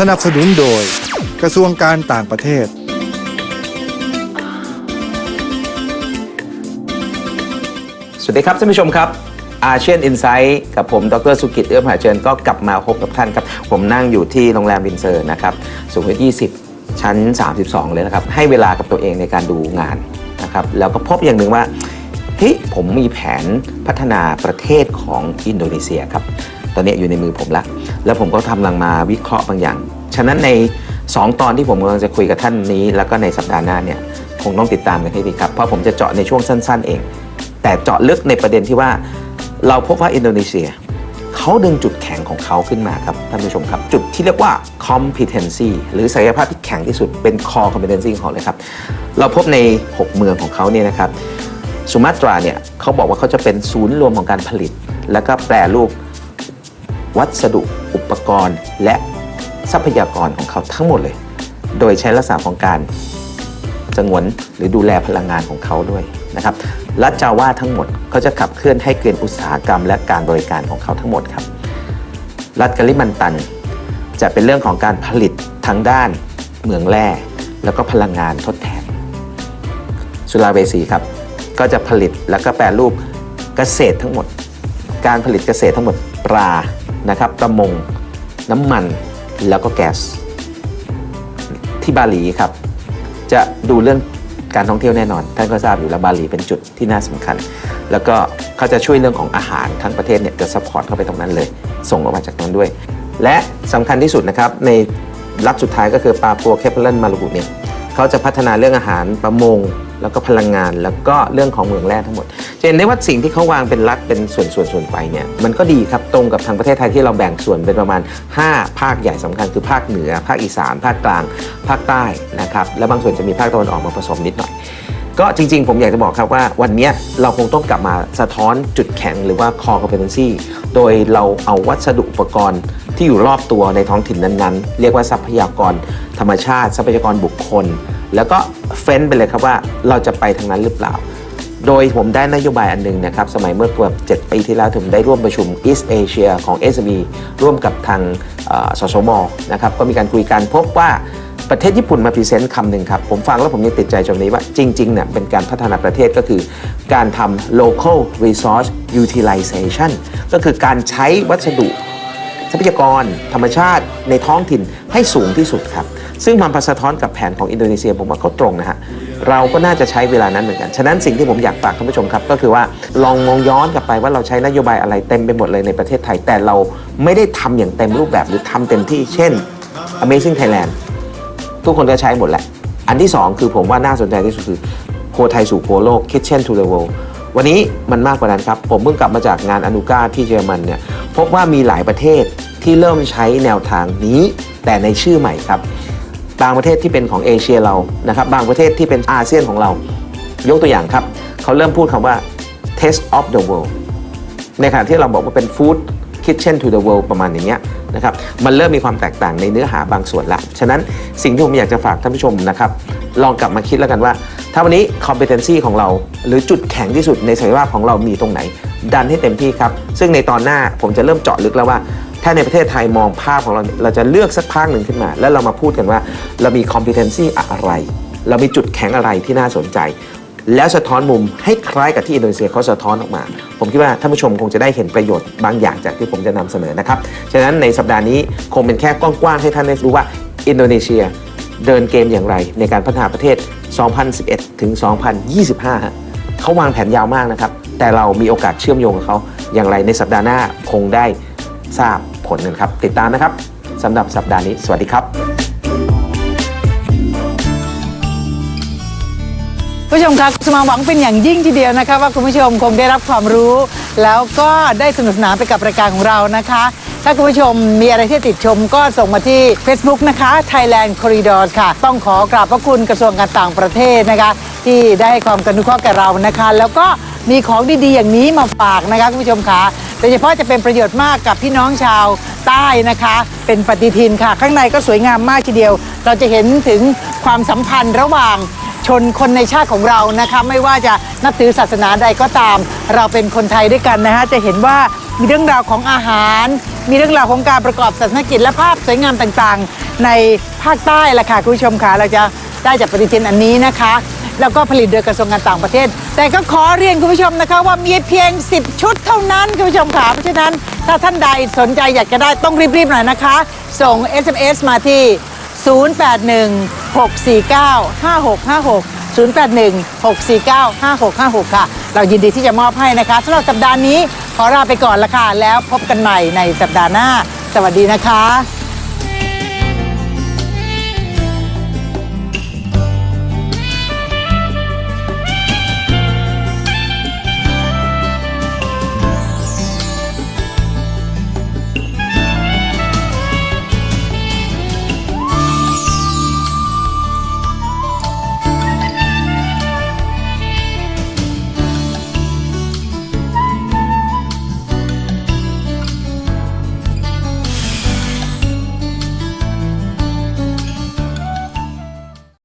สนับสนุนโดย กระทรวงการต่างประเทศ สวัสดีครับท่านผู้ชมครับอาเชียนอินไซต์กับผม ดรสุกิตเอื้อมหาเจริญก็กลับมาพบกับท่านครับ ผมนั่งอยู่ที่โรงแรมวินเซอร์นะครับสูงที่20 ชั้น 32 เลยนะครับ ให้เวลากับตัวเองในการดูงานนะครับ แล้วก็พบอย่างหนึ่งว่าเฮ้ยผมมีแผนพัฒนาประเทศของอินโดนีเซียครับ ตอนนี้อยู่ในมือผมละแล้วผมก็ทำลังมาวิเคราะห์บางอย่าง ฉะนั้นใน 2 ตอนที่ผมกำลังจะคุยกับท่านนี้ แล้วก็ในสัปดาห์หน้าเนี่ยคงต้องติดตามกันให้ดีครับ เพราะผมจะเจาะในช่วงสั้น ๆ เอง แต่เจาะลึกในประเด็นที่ว่า เราพบว่าอินโดนีเซียเขาดึงจุดแข็งของเขาขึ้นมาครับท่านผู้ชมครับ จุดที่เรียกว่า competency หรือศักยภาพที่แข็งที่สุดเป็น core competency ของเขาเลยครับ เราพบใน 6 เมืองของเขาเนี่ยนะครับสุมาตราเนี่ยเขาบอกว่าเขาจะเป็นศูนย์รวมของการผลิต แล้วก็แปรรูป วัสดุอุปกรณ์ และทรัพยากรของเขาทั้งหมดเลย โดยใช้ลักษณะของการสงวนหรือดูแลพลังงานของเขาด้วยนะครับรัฐจาว่าทั้งหมดเขาจะขับเคลื่อนให้เกินอุตสาหกรรม และการบริการของเขาทั้งหมดครับ รัฐกาลิมันตัน จะเป็นเรื่องของการผลิตทางด้านเหมืองแร่แล้วก็พลังงานทดแทน สุราเวสีครับ ก็จะผลิตแล้วก็แปรรูปเกษตรทั้งหมด การผลิตเกษตรทั้งหมดปลา นะครับประมง น้ำมันแล้วก็แก๊สที่บาหลีครับ จะดูเรื่องการท่องเที่ยวแน่นอน ท่านก็ทราบอยู่แล้วบาหลีเป็นจุดที่น่าสำคัญ แล้วก็เขาจะช่วยเรื่องของอาหารทั้งประเทศเนี่ยจะซัพพอร์ตเข้าไปตรงนั้นเลย ส่งออกมาจากนั้นด้วย และสำคัญที่สุดนะครับในรัฐสุดท้ายก็คือปาปัวแคปเลนมาลูกุเนี่ยเขาจะพัฒนาเรื่องอาหารประมง แล้วก็พลังงานแล้วก็เรื่องของเมืองแร่ทั้งหมดจะเห็นได้ว่าสิ่งที่เขาวางเป็นรัฐเป็นส่วนส่วนส่วนไปเนี่ยมันก็ดีครับตรงกับทางประเทศไทยที่เราแบ่งส่วนเป็นประมาณ 5 ภาคใหญ่สำคัญคือภาคเหนือ ภาคอีสาน ภาคกลาง ภาคใต้นะครับและบางส่วนจะมีภาคตะวันออกมาผสมนิดหน่อยก็จริงๆ ผมอยากจะบอกครับว่าวันนี้เราคงต้องกลับมาสะท้อนจุดแข็งหรือว่า core competency โดยเราเอาวัสดุอุปกรณ์ที่อยู่รอบตัวในท้องถิ่นนั้นๆ เรียกว่าทรัพยากรธรรมชาติ ทรัพยากรบุคคล แล้วก็เฟ้นไปเลยครับว่าเราจะไปทางนั้นหรือเปล่า โดยผมได้นโยบายอันหนึงนะครับ สมัยเมื่อเกือบ7ปีที่แล้วผมได้ร่วมประชุม East Asia ของ s b ร่วมกับทางสสมนะครับ ก็มีการคุยกันพบว่าประเทศญี่ปุ่นมาพรีเซนต์คำหนึ่งครับ ผมฟังแล้วผมยังติดใจตรงนี้ว่าจริงๆเนี่ยเป็นการพัฒนาประเทศก็คือ การทำ local resource utilization ก็คือการใช้วัสดุ ทรัพยากร ธรรมชาติในท้องถิ่นให้สูงที่สุดครับ ซึ่งมันปะสะท้อนกับแผนของอินโดนีเซียผมว่าเขาตรงนะฮะเราก็น่าจะใช้เวลานั้นเหมือนกัน ฉะนั้นสิ่งที่ผมอยากฝากท่านผู้ชมครับ ก็คือว่าลองมองย้อนกลับไปว่าเราใช้นโยบายอะไรเต็มไปหมดเลยในประเทศไทย แต่เราไม่ได้ทำอย่างเต็มรูปแบบหรือทำเต็มที่เช่น Amazing Thailand ทุกคนก็ใช้หมดแหละ อันที่ 2 คือผมว่าน่าสนใจที่สุดคือโคไทยสู่โคโลก Kitchen to the World วันนี้มันมากกว่านั้นครับ ผมเพิ่งกลับมาจากงานอนุกาที่เยอรมันเนี่ยพบว่ามีหลายประเทศที่เริ่มใช้แนวทางนี้แต่ในชื่อใหม่ครับ บางประเทศที่เป็นของเอเชียเรานะครับบางประเทศที่เป็นอาเซียนของเรา ยกตัวอย่างครับ เขาเริ่มพูดคำว่า taste of the world ในขณะที่เราบอกว่าเป็น food kitchen to the world ประมาณอย่างเงี้ยนะครับมันเริ่มมีความแตกต่างในเนื้อหาบางส่วนละฉะนั้นสิ่งที่ผมอยากจะฝากท่านผู้ชมนะครับลองกลับมาคิดแล้วกันว่า ถ้าวันนี้ competency ของเรา หรือจุดแข็งที่สุดในศักยภาพของเรามีตรงไหน ดันให้เต็มที่ครับ ซึ่งในตอนหน้าผมจะเริ่มเจาะลึกแล้วว่า ถ้าในประเทศไทยมองภาพของเราเราจะเลือกสักภาคหนึ่งขึ้นมา แล้วเรามาพูดกันว่าเรามี competency อะไร เรามีจุดแข็งอะไรที่น่าสนใจ แล้วสะท้อนมุมให้คล้ายกับที่อินโดนีเซียเขาสะท้อนออกมา ผมคิดว่าท่านผู้ชมคงจะได้เห็นประโยชน์บางอย่างจากที่ผมจะนำเสนอนะครับฉะนั้นในสัปดาห์นี้คงเป็นแค่กว้างๆให้ท่านได้รู้ว่าอินโดนีเซียเดินเกมอย่างไร ในการพัฒนาประเทศ 2011 ถึง 2025ฮะเขาวางแผนยาวมากนะครับ แต่เรามีโอกาสเชื่อมโยงกับเขาอย่างไรในสัปดาห์หน้าคงได้ ทราบผลกันครับ ติดตามนะครับสำหรับสัปดาห์นี้ สวัสดีครับผู้ชมครับสมาหวังเป็นอย่างยิ่งทีเดียวนะคะ ว่าคุณผู้ชมคงได้รับความรู้ แล้วก็ได้สนุกสนานไปกับรายการของเรานะคะ ถ้าคุณผู้ชมมีอะไรที่ติดชมก็ส่งมาที่ Facebook นะคะ Thailand Corridor ค่ะ ต้องขอกราบพระคุณกระทรวงการต่างประเทศนะคะ ที่ได้ความกนุเคราะห์แก่เรานะคะ แล้วก็มีของดีๆอย่างนี้มาฝากนะคะคุณผู้ชมค่ะ โดยเฉพาะจะเป็นประโยชน์มากกับพี่น้องชาวใต้นะคะ เป็นปฏิทินค่ะ ข้างในก็สวยงามมากทีเดียว เราจะเห็นถึงความสัมพันธ์ระหว่างชนคนในชาติของเรานะคะไม่ว่าจะนับถือศาสนาใดก็ตาม เราเป็นคนไทยด้วยกันนะฮะจะเห็นว่ามีเรื่องราวของอาหาร มีเรื่องราวของการประกอบศาสนกิจและภาพสวยงามต่างๆ ในภาคใต้ละค่ะคุณผู้ชมค่ะเราจะได้จากปฏิทินอันนี้นะคะ แล้วก็ผลิตโดยกระทรวงการต่างประเทศ แต่ก็ขอเรียนคุณผู้ชมนะคะ ว่ามีเพียง 10 ชุดเท่านั้นคุณผู้ชมค่ะเพราะฉะนั้นถ้าท่านใดสนใจอยากจะได้ต้องรีบๆหน่อยนะคะ ส่ง SMS มาที่ 081-649-5656 081-649-5656 ค่ะ เรายินดีที่จะมอบให้นะคะสำหรับสัปดาห์นี้ขอลาไปก่อนละค่ะ แล้วพบกันใหม่ในสัปดาห์หน้า สวัสดีนะคะ